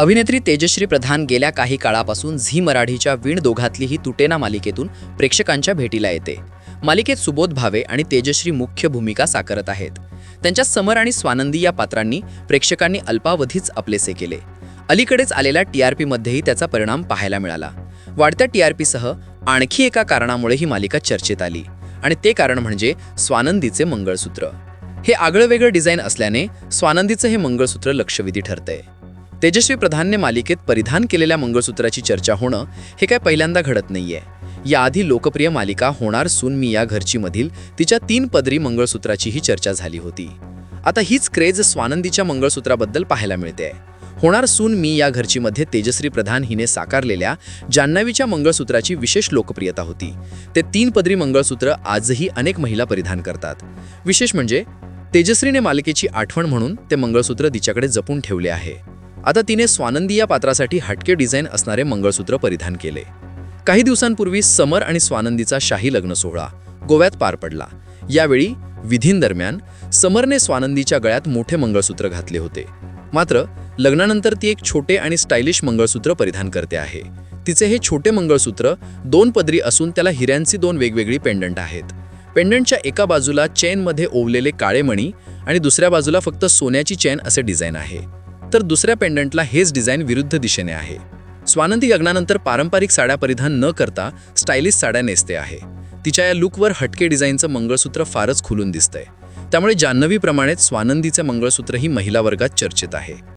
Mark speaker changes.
Speaker 1: अभिनेत्री तेजश्री प्रधान गेल्या काही काळापासून झी मराठीच्या वीण दोघातली ही तुटेना मालिकेतून प्रेक्षकांच्या भेटीला येते. मालिकेत सुबोध भावे आणि तेजश्री मुख्य भूमिका साकारत आहेत. त्यांच्या समर आणि स्वानंदी या पात्रांनी प्रेक्षकांनी अल्पावधीच आपलेसे केले. अलीकडेच आलेल्या टी आर पीमध्येही त्याचा परिणाम पाहायला मिळाला. वाढत्या टी आर पीसह आणखी एका कारणामुळे ही मालिका चर्चेत आली आणि ते कारण म्हणजे स्वानंदीचे मंगळसूत्र. हे आगळंवेगळं डिझाईन असल्याने स्वानंदीचं हे मंगळसूत्र लक्षवेधी ठरतंय. तेजस्वी प्रधानने मालिकेत परिधान केलेल्या मंगळसूत्राची चर्चा होणं हे काय पहिल्यांदा घडत नाहीये. याआधी लोकप्रिय मालिका होणार सून मी या घरची मधील तिच्या तीन पदरी मंगळसूत्राचीही चर्चा झाली होती. आता हीच क्रेज स्वानंदीच्या मंगळसूत्राबद्दल पाहायला मिळते होणार सून मी या घरची मध्ये तेजश्री प्रधान हिने साकारलेल्या जान्हवीच्या मंगळसूत्राची विशेष लोकप्रियता होती. ते तीन पदरी मंगळसूत्र आजही अनेक महिला परिधान करतात. विशेष म्हणजे तेजश्रीने मालिकेची आठवण म्हणून ते मंगळसूत्र तिच्याकडे जपून ठेवले आहे. आता तिने स्वानंदी या पात्रासाठी हटके डिझाईन असणारे मंगळसूत्र परिधान केले. काही दिवसांपूर्वी समर आणि स्वानंदीचा शाही लग्न सोहळा गोव्यात पार पडला. यावेळी विधींदरम्यान समरने स्वानंदीच्या गळ्यात मोठे मंगळसूत्र घातले होते. मात्र लग्नानंतर ती एक छोटे आणि स्टायलिश मंगळसूत्र परिधान करते आहे. तिचे हे छोटे मंगळसूत्र दोन पदरी असून त्याला हिऱ्यांची दोन वेगवेगळी पेंडंट आहेत. पेंडंटच्या एका बाजूला चेनमध्ये ओवलेले काळे मणी आणि दुसऱ्या बाजूला फक्त सोन्याची चेन असे डिझाईन आहे. तर दुसऱ्या पेंडंटला हेच डिझाईन विरुद्ध दिशेने आहे. स्वानंदी लग्नानंतर पारंपरिक साड्या परिधान न करता स्टायलिश साड्या नेसते आहे. तिच्या या लुकवर हटके डिझाईनचं मंगळसूत्र फारच खुलून दिसतंय. त्यामुळे जान्हवीप्रमाणेच स्वानंदीचे मंगळसूत्रही महिला वर्गात चर्चेत आहे.